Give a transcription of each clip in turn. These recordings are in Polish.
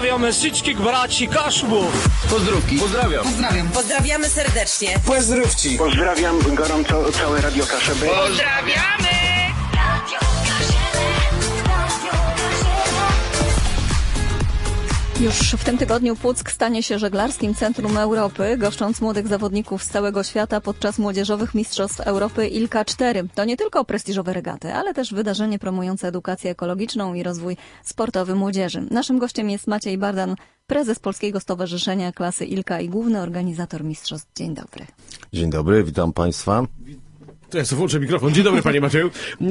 Pozdrawiamy wszystkich braci Kaszubów. Pozdrówki. Pozdrawiam. Pozdrawiam. Pozdrawiamy serdecznie. Pozdrówci. Pozdrawiam gorąco całe Radio Kaszeby. Pozdrawiamy! Już w tym tygodniu Puck stanie się żeglarskim centrum Europy, goszcząc młodych zawodników z całego świata podczas młodzieżowych Mistrzostw Europy ILKA 4. To nie tylko prestiżowe regaty, ale też wydarzenie promujące edukację ekologiczną i rozwój sportowy młodzieży. Naszym gościem jest Maciej Bardan, prezes Polskiego Stowarzyszenia Klasy ILKA i główny organizator Mistrzostw. Dzień dobry. Dzień dobry, witam Państwa. To ja sobie włączę mikrofon. Dzień dobry, panie Macieju. E,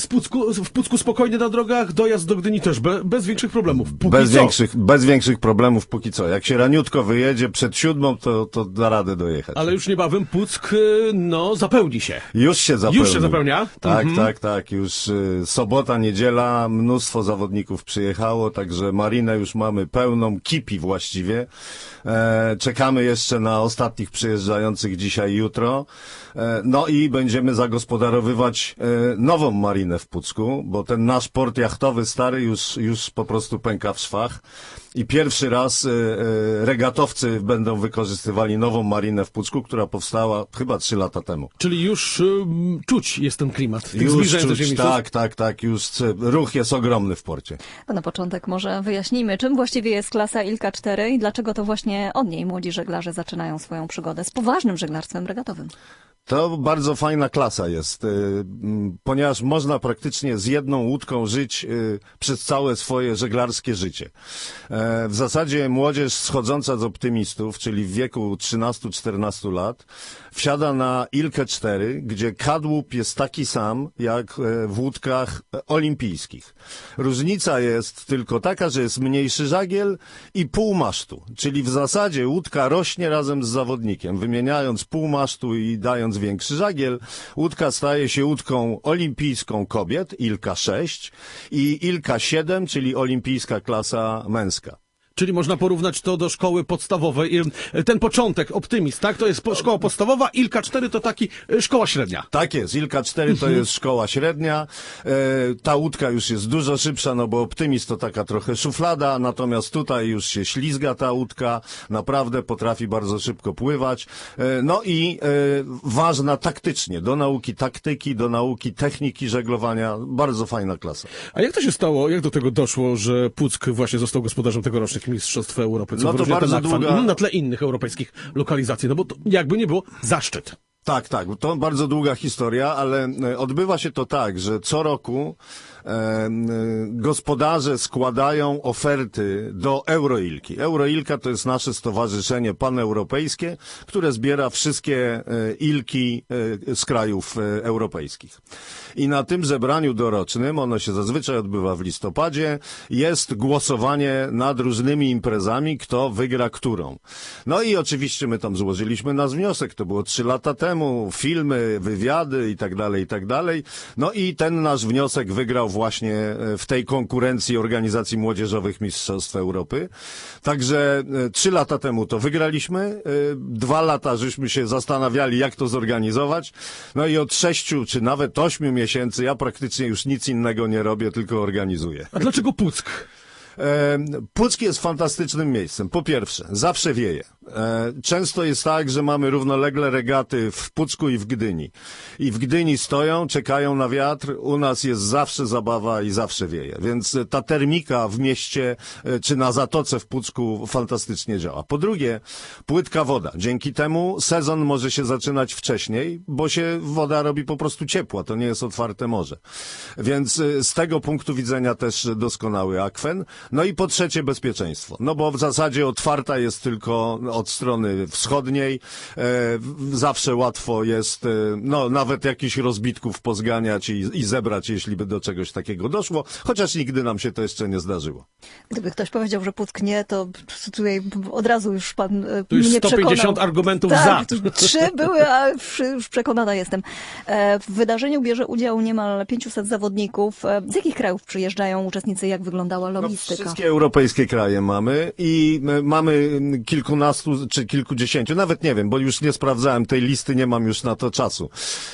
Z Pucku, w Pucku spokojnie na drogach, dojazd do Gdyni też, be, bez większych problemów. Póki Bez co. większych, bez większych problemów póki co. Jak się raniutko wyjedzie przed siódmą, to, to da radę dojechać. Ale już niebawem Puck, e, no, zapełni się. Już się zapełni. Już się zapełnia? Tak, Mhm. tak, tak. Już y, sobota, niedziela, mnóstwo zawodników przyjechało, także marinę już mamy pełną, kipi właściwie. E, czekamy jeszcze na ostatnich przyjeżdżających dzisiaj, jutro. E, no i będziemy zagospodarowywać e, nową marinę w Pucku, bo ten nasz port jachtowy stary już, już po prostu pęka w szwach. I pierwszy raz e, e, regatowcy będą wykorzystywali nową marinę w Pucku, która powstała chyba trzy lata temu. Czyli już um, czuć jest ten klimat. Tych Już czuć, mistrzostw. tak, tak, tak, już ruch jest ogromny w porcie. To na początek może wyjaśnijmy, czym właściwie jest klasa ILKA 4 i dlaczego to właśnie od niej młodzi żeglarze zaczynają swoją przygodę z poważnym żeglarstwem regatowym. To bardzo fajna klasa jest, y, ponieważ można praktycznie z jedną łódką żyć y, przez całe swoje żeglarskie życie. E, W zasadzie młodzież schodząca z optymistów, czyli w wieku 13-14 lat, wsiada na Ilkę 4, gdzie kadłub jest taki sam jak e, w łódkach olimpijskich. Różnica jest tylko taka, że jest mniejszy żagiel i pół masztu, czyli w zasadzie łódka rośnie razem z zawodnikiem, wymieniając pół masztu i dając większy żagiel. Łódka staje się łódką olimpijską kobiet, Ilka 6 i Ilka 7, czyli olimpijska klasa męska. Czyli można porównać to do szkoły podstawowej. I Ten początek, optymist, tak? To jest szkoła podstawowa, ILKA 4 to taki e, szkoła średnia. Tak jest, Ilka 4 to jest szkoła średnia. E, ta łódka już jest dużo szybsza, no bo optymist to taka trochę szuflada, natomiast tutaj już się ślizga ta łódka, naprawdę potrafi bardzo szybko pływać. E, no i e, ważna taktycznie, do nauki taktyki, do nauki techniki żeglowania, bardzo fajna klasa. A jak to się stało, jak do tego doszło, że Puck właśnie został gospodarzem tegorocznych Mistrzostw Europy? Co No to ten bardzo długa- na tle innych europejskich lokalizacji, no bo to jakby nie było, zaszczyt. Tak, tak. To bardzo długa historia, ale e, odbywa się to tak, że co roku gospodarze składają oferty do Euroilki. Euroilka to jest nasze stowarzyszenie paneuropejskie, które zbiera wszystkie e, ilki e, z krajów e, europejskich. I na tym zebraniu dorocznym, ono się zazwyczaj odbywa w listopadzie, jest głosowanie nad różnymi imprezami, kto wygra którą. No i oczywiście my tam złożyliśmy nasz wniosek, to było trzy lata temu, filmy, wywiady i tak dalej, i tak dalej. No i ten nasz wniosek wygrał właśnie e, w tej konkurencji organizacji młodzieżowych Mistrzostw Europy. Także e, trzy lata temu to wygraliśmy, e, dwa lata żeśmy się zastanawiali, jak to zorganizować. No i od sześciu, czy nawet ośmiu miesięcy ja praktycznie już nic innego nie robię, tylko organizuję. A dlaczego Puck? Puck jest fantastycznym miejscem. Po pierwsze, zawsze wieje. E, Często jest tak, że mamy równolegle regaty w Pucku i w Gdyni. I w Gdyni stoją, czekają na wiatr. U nas jest zawsze zabawa i zawsze wieje. Więc e, ta termika w mieście e, czy na zatoce w Pucku fantastycznie działa. Po drugie, płytka woda. Dzięki temu sezon może się zaczynać wcześniej, bo się woda robi po prostu ciepła. To nie jest otwarte morze. Więc z tego punktu widzenia też doskonały akwen. No i po trzecie bezpieczeństwo. No bo w zasadzie otwarta jest tylko od strony wschodniej. E, zawsze łatwo jest, e, no nawet jakichś rozbitków pozganiać i, i zebrać, jeśli by do czegoś takiego doszło, chociaż nigdy nam się to jeszcze nie zdarzyło. Gdyby ktoś powiedział, że Puck nie, to tutaj od razu już pan e, Tu już mnie 150 przekonał. argumentów tak, za. Trzy były, a już- przekonana jestem. E, W wydarzeniu bierze udział niemal 500 zawodników. E, Z jakich krajów przyjeżdżają uczestnicy? Jak wyglądała No, logistyka? wszystkie europejskie kraje mamy i mamy kilkunastu kilkunastu czy kilkudziesięciu, nawet nie wiem, bo już nie sprawdzałem tej listy, nie mam już na to czasu.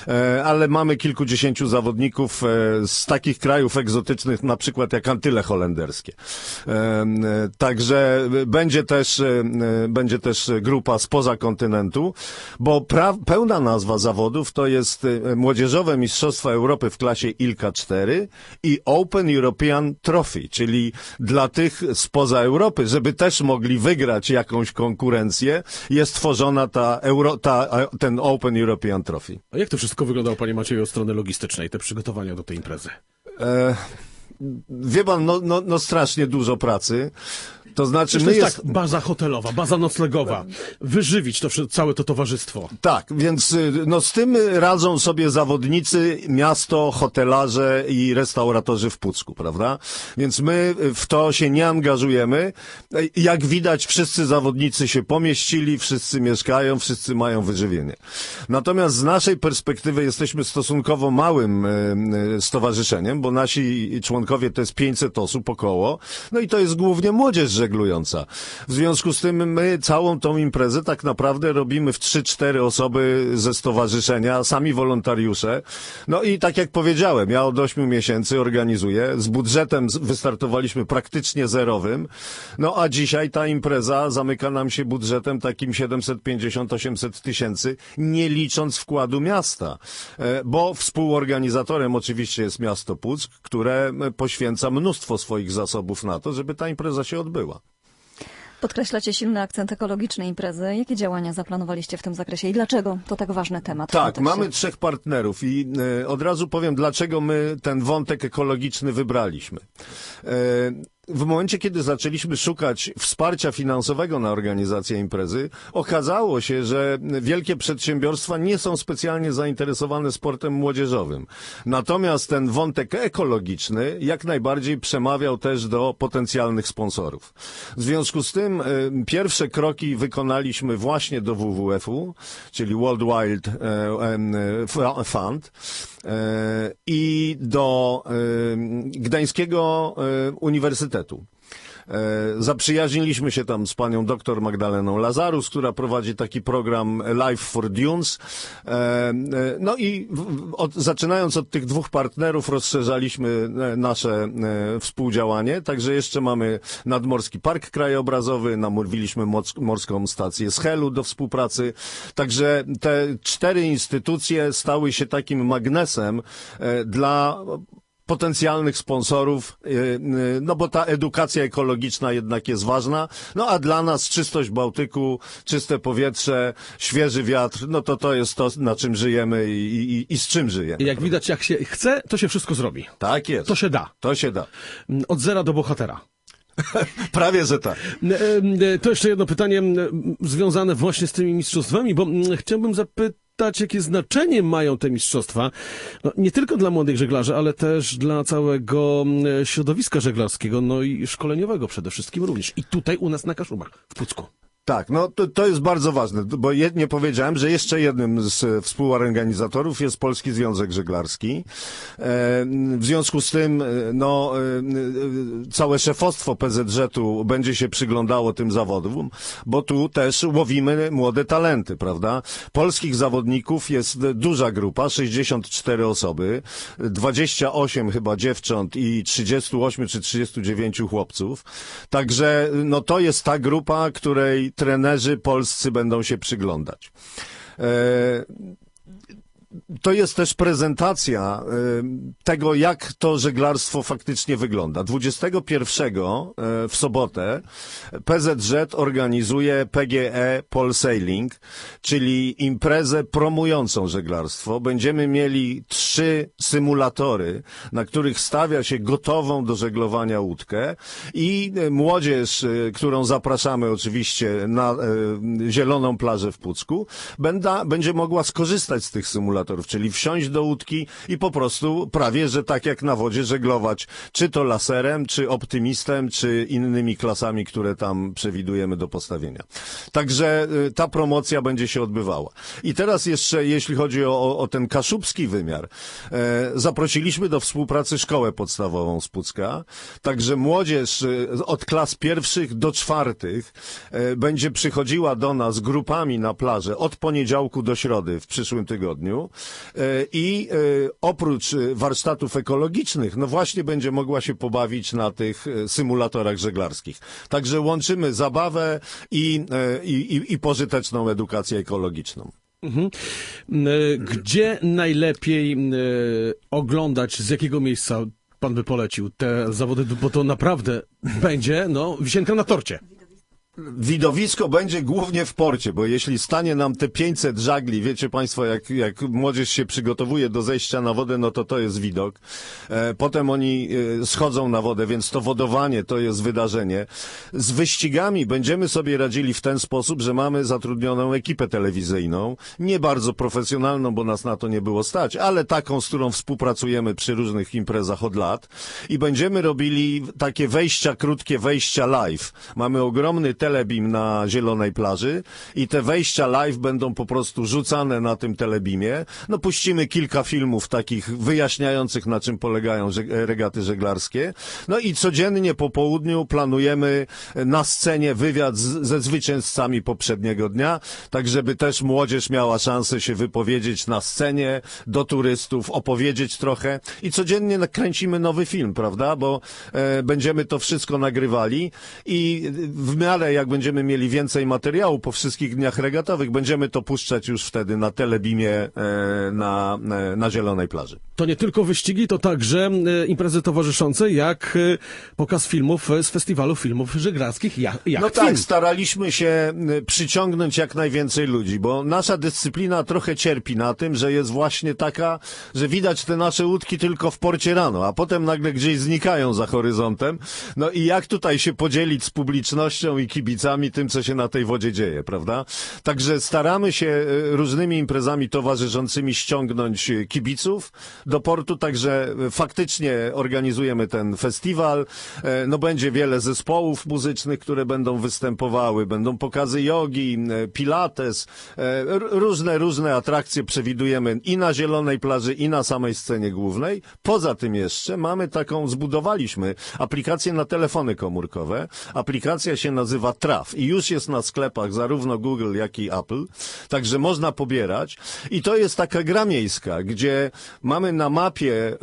E, ale mamy kilkudziesięciu zawodników e, z takich krajów egzotycznych, na przykład jak Antyle Holenderskie. E, także będzie też, będzie też grupa spoza kontynentu, bo pra, pełna nazwa zawodów to jest Młodzieżowe Mistrzostwa Europy w klasie ILKA 4 i Open European Trophy, czyli dla tych spoza Europy, żeby też mogli wygrać jakąś konkurencję, jest tworzona ta, Euro, ta ten Open European Trophy. A jak to wszystko wyglądało, panie Macieju, od strony logistycznej, te przygotowania do tej imprezy? E, wie pan, no, no, no strasznie dużo pracy. To znaczy, Czy to my jest jest... tak, baza hotelowa, baza noclegowa, wyżywić to całe to towarzystwo. Tak, więc y, no z tym radzą sobie zawodnicy, miasto, hotelarze i restauratorzy w Pucku, prawda? Więc my w to się nie angażujemy. Jak widać, wszyscy zawodnicy się pomieścili, wszyscy mieszkają, wszyscy mają wyżywienie. Natomiast z naszej perspektywy jesteśmy stosunkowo małym y, y, stowarzyszeniem, bo nasi członkowie to jest 500 osób około, no i to jest głównie młodzież żeglująca. W związku z tym my całą tą imprezę tak naprawdę robimy w 3-4 osoby ze stowarzyszenia, sami wolontariusze. No i tak jak powiedziałem, ja od 8 miesięcy organizuję. Z budżetem wystartowaliśmy praktycznie zerowym. No a dzisiaj ta impreza zamyka nam się budżetem takim 750-800 tysięcy, nie licząc wkładu miasta. E, Bo współorganizatorem oczywiście jest miasto Puck, które e, poświęca mnóstwo swoich zasobów na to, żeby ta impreza się odbyła. Podkreślacie silny akcent ekologiczny imprezy. Jakie działania zaplanowaliście w tym zakresie i dlaczego to tak ważny temat? Tak, mamy trzech partnerów i e, od razu powiem, dlaczego my ten wątek ekologiczny wybraliśmy. W momencie, kiedy zaczęliśmy szukać wsparcia finansowego na organizację imprezy, okazało się, że wielkie przedsiębiorstwa nie są specjalnie zainteresowane sportem młodzieżowym. Natomiast ten wątek ekologiczny jak najbardziej przemawiał też do potencjalnych sponsorów. W związku z tym e, pierwsze kroki wykonaliśmy właśnie do WWF-u, czyli World Wild e, F- Fund e, do Gdańskiego e, Uniwersytetu. E, Zaprzyjaźniliśmy się tam z panią doktor Magdaleną Lazarus, która prowadzi taki program Life for Dunes. E, e, No i od, zaczynając od tych dwóch partnerów rozszerzaliśmy nasze współdziałanie. Także jeszcze mamy Nadmorski Park Krajobrazowy, namówiliśmy Morską Stację Schelu do współpracy. Także te cztery instytucje stały się takim magnesem dla potencjalnych sponsorów, yy, yy, no bo ta edukacja ekologiczna jednak jest ważna, no a dla nas czystość Bałtyku, czyste powietrze, świeży wiatr, no to to jest to, na czym żyjemy i, i, i z czym żyjemy. I jak widać, jak się chce, to się wszystko zrobi. Tak jest. To się da. To się da. Od zera do bohatera. Prawie, że tak. E, e, To jeszcze jedno pytanie związane właśnie z tymi mistrzostwami, bo chciałbym zapytać, jakie znaczenie mają te mistrzostwa, no, nie tylko dla młodych żeglarzy, ale też dla całego mm, środowiska żeglarskiego, no i szkoleniowego przede wszystkim również. I tutaj u nas na Kaszubach, w Pucku. Tak, no to, to jest bardzo ważne, bo je, nie powiedziałem, że jeszcze jednym z e, współorganizatorów jest Polski Związek Żeglarski. E, w związku z tym, e, no, całe szefostwo PZŻ-u będzie się przyglądało tym zawodom, bo tu też łowimy młode talenty, prawda? Polskich zawodników jest duża grupa, 64 osoby, 28 chyba dziewcząt i 38 czy 39 chłopców. Także, no to jest ta grupa, której trenerzy polscy będą się przyglądać. To jest też prezentacja y, tego, jak to żeglarstwo faktycznie wygląda. 21 y, w sobotę PZZ organizuje PGE Pol Sailing, czyli imprezę promującą żeglarstwo. Będziemy mieli trzy symulatory, na których stawia się gotową do żeglowania łódkę i y, młodzież, którą zapraszamy oczywiście na zieloną plażę w Pucku, będzie mogła skorzystać z tych symulatorów symulatorów, czyli wsiąść do łódki i po prostu prawie, że tak jak na wodzie żeglować, czy to laserem, czy optymistem, czy innymi klasami, które tam przewidujemy do postawienia. Także y, ta promocja będzie się odbywała. I teraz jeszcze, jeśli chodzi o, o, ten kaszubski wymiar, e, zaprosiliśmy do współpracy szkołę podstawową z Pucka, także młodzież y, od klas pierwszych do czwartych e, będzie przychodziła do nas grupami na plażę od poniedziałku do środy w przyszłym tygodniu i e, oprócz e, warsztatów ekologicznych, no właśnie będzie mogła się pobawić na tych e, symulatorach żeglarskich. Także łączymy zabawę i, e, i, i, pożyteczną edukację ekologiczną. Mhm. E, Gdzie najlepiej e, oglądać, z jakiego miejsca pan by polecił te zawody, bo to naprawdę będzie, no, wisienka na torcie. Widowisko będzie głównie w porcie, bo jeśli stanie nam te 500 żagli, wiecie Państwo, jak, jak młodzież się przygotowuje do zejścia na wodę, no to to jest widok. E, potem oni e, schodzą na wodę, więc to wodowanie to jest wydarzenie. Z wyścigami będziemy sobie radzili w ten sposób, że mamy zatrudnioną ekipę telewizyjną, nie bardzo profesjonalną, bo nas na to nie było stać, ale taką, z którą współpracujemy przy różnych imprezach od lat i będziemy robili takie wejścia, krótkie wejścia live. Mamy ogromny telebim na zielonej plaży i te wejścia live będą po prostu rzucane na tym telebimie. No puścimy kilka filmów takich wyjaśniających na czym polegają regaty żeglarskie. No i codziennie po południu planujemy na scenie wywiad z, ze zwycięzcami poprzedniego dnia, tak żeby też młodzież miała szansę się wypowiedzieć na scenie do turystów, opowiedzieć trochę i codziennie nakręcimy nowy film, prawda? Bo e, będziemy to wszystko nagrywali i w miarę jak będziemy mieli więcej materiału po wszystkich dniach regatowych, będziemy to puszczać już wtedy na telebimie e, na, e, na Zielonej Plaży. To nie tylko wyścigi, to także e, imprezy towarzyszące, jak pokaz filmów z festiwalu filmów żeglarskich, jak, jak No film. tak, staraliśmy się przyciągnąć jak najwięcej ludzi, bo nasza dyscyplina trochę cierpi na tym, że jest właśnie taka, że widać te nasze łódki tylko w porcie rano, a potem nagle gdzieś znikają za horyzontem. No i jak tutaj się podzielić z publicznością i kibicami tym, co się na tej wodzie dzieje, prawda? Także staramy się y, różnymi imprezami towarzyszącymi ściągnąć y, kibiców do portu, także y, faktycznie organizujemy ten festiwal. E, No będzie wiele zespołów muzycznych, które będą występowały, będą pokazy jogi, e, pilates, e, różne, różne atrakcje przewidujemy i na Zielonej Plaży, i na samej scenie głównej. Poza tym jeszcze mamy taką, zbudowaliśmy aplikację na telefony komórkowe. Aplikacja się nazywa Traf i już jest na sklepach zarówno Google, jak i Apple. Także można pobierać. I to jest taka gra miejska, gdzie mamy na mapie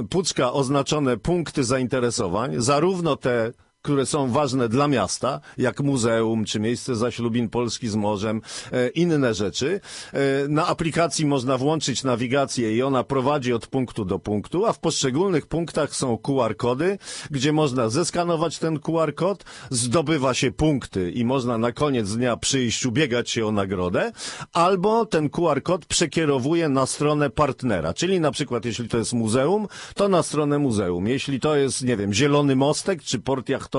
e, Pucka oznaczone punkty zainteresowań, zarówno te które są ważne dla miasta, jak muzeum, czy miejsce zaślubin Polski z morzem, e, inne rzeczy. E, na aplikacji można włączyć nawigację i ona prowadzi od punktu do punktu, a w poszczególnych punktach są QR-kody, gdzie można zeskanować ten QR-kod, zdobywa się punkty i można na koniec dnia przyjść, ubiegać się o nagrodę, albo ten QR-kod przekierowuje na stronę partnera, czyli na przykład jeśli to jest muzeum, to na stronę muzeum. Jeśli to jest, nie wiem, Zielony Mostek czy port jachtowy,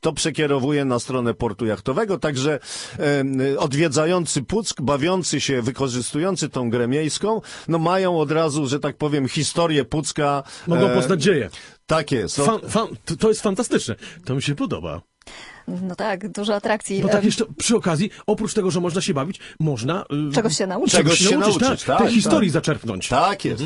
to przekierowuje na stronę portu jachtowego, także em, odwiedzający Puck, bawiący się, wykorzystujący tą grę miejską, no mają od razu, że tak powiem, historię Pucka. Mogą e, poznać dzieje. Tak jest. Fan, fan, to jest fantastyczne. To mi się podoba. No tak, dużo atrakcji. Bo tak jeszcze przy okazji, oprócz tego, że można się bawić, można y, Czegoś się nauczyć. czegoś się nauczyć, tak, tak, tej tak. historii zaczerpnąć. tak jest.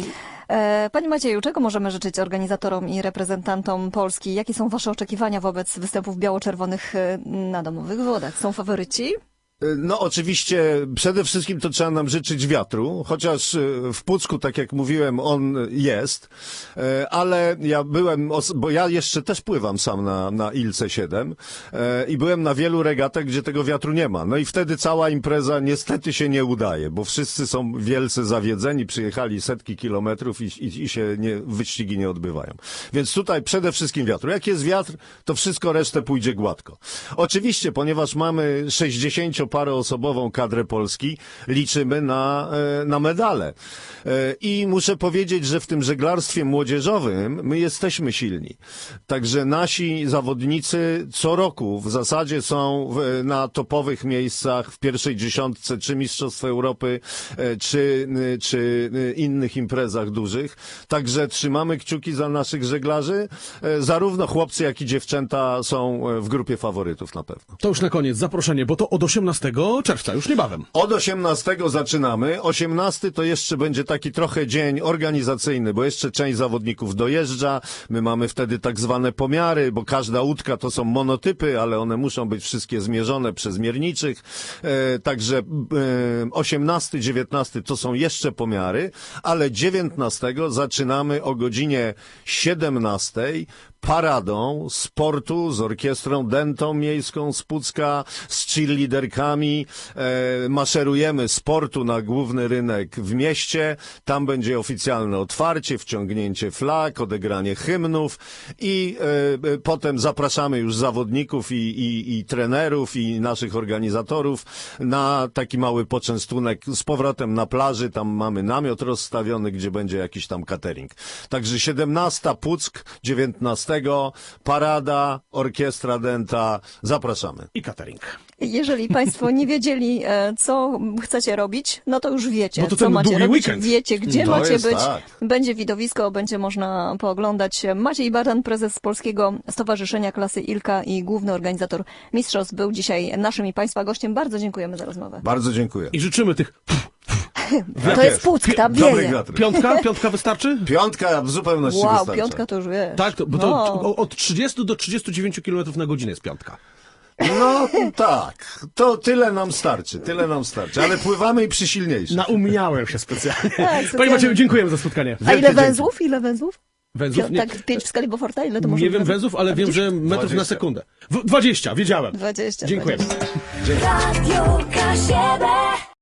E, Panie Macieju, czego możemy życzyć organizatorom i reprezentantom Polski? Jakie są Wasze oczekiwania wobec występów biało-czerwonych e, na domowych wodach? Są faworyci? No oczywiście przede wszystkim to trzeba nam życzyć wiatru, chociaż e, w Pucku, tak jak mówiłem, on jest, e, ale ja byłem, bo ja jeszcze też pływam sam na, na Ilce 7 e, i byłem na wielu regatach, gdzie tego wiatru nie ma. No i wtedy cała impreza niestety się nie udaje, bo wszyscy są wielce zawiedzeni, przyjechali setki kilometrów i, i, i się nie, wyścigi nie odbywają. Więc tutaj przede wszystkim wiatru. Jak jest wiatr, to wszystko resztę pójdzie gładko. Oczywiście, ponieważ mamy 60 dwudziestoparo-osobową kadrę Polski liczymy na, e, na medale. E, I muszę powiedzieć, że w tym żeglarstwie młodzieżowym my jesteśmy silni. Także nasi zawodnicy co roku w zasadzie są w, na topowych miejscach w pierwszej dziesiątce, czy Mistrzostw Europy, e, czy, czy innych imprezach dużych. Także trzymamy kciuki za naszych żeglarzy. Zarówno chłopcy, jak i dziewczęta są w grupie faworytów na pewno. To już na koniec zaproszenie, bo to od 18 czerwca, już niebawem. Od 18 zaczynamy. 18 to jeszcze będzie taki trochę dzień organizacyjny, bo jeszcze część zawodników dojeżdża. My mamy wtedy tak zwane pomiary, bo każda łódka to są monotypy, ale one muszą być wszystkie zmierzone przez mierniczych. E, także e, 18, 19 to są jeszcze pomiary, ale 19 zaczynamy o godzinie 17 paradą sportu z orkiestrą dentą miejską z Pucka, z cheerleaderkami. E, maszerujemy sportu na główny rynek w mieście. Tam będzie oficjalne otwarcie, wciągnięcie flag, odegranie hymnów i e, e, potem zapraszamy już zawodników i, i, i trenerów i naszych organizatorów na taki mały poczęstunek z powrotem na plaży. Tam mamy namiot rozstawiony, gdzie będzie jakiś tam catering. Także 17 Puck, 19 parada, orkiestra denta. Zapraszamy. I catering. Jeżeli Państwo nie wiedzieli, e, co chcecie robić, no to już wiecie, No to co macie robić, weekend. wiecie, gdzie To macie być. tak. Będzie widowisko, będzie można pooglądać. Maciej Baran, prezes Polskiego Stowarzyszenia Klasy Ilka i główny organizator Mistrzostw był dzisiaj naszym i Państwa gościem. Bardzo dziękujemy za rozmowę. Bardzo dziękuję. I życzymy tych... To jest Puck, tam Dobry wieje. wiatr. Piątka? Piątka wystarczy? Piątka w zupełności Wow, wystarcza. piątka to już wiesz. Tak, to, bo to No. o- od 30 do 39 km na godzinę jest piątka. No tak, to tyle nam starczy, tyle nam starczy, ale pływamy i przy silniejszych. Naumiałem się specjalnie. Tak, Panie specjalnie. Macieju, dziękujemy za spotkanie. A ile węzłów? Ile węzłów? Węzłów? Nie, Tak, pięć w skali Beauforta? Ile to może nie wiem węzłów, ale A wiem, że metrów na 20. sekundę. W, 20, wiedziałem. 20. Dziękuję. 20. Radio K7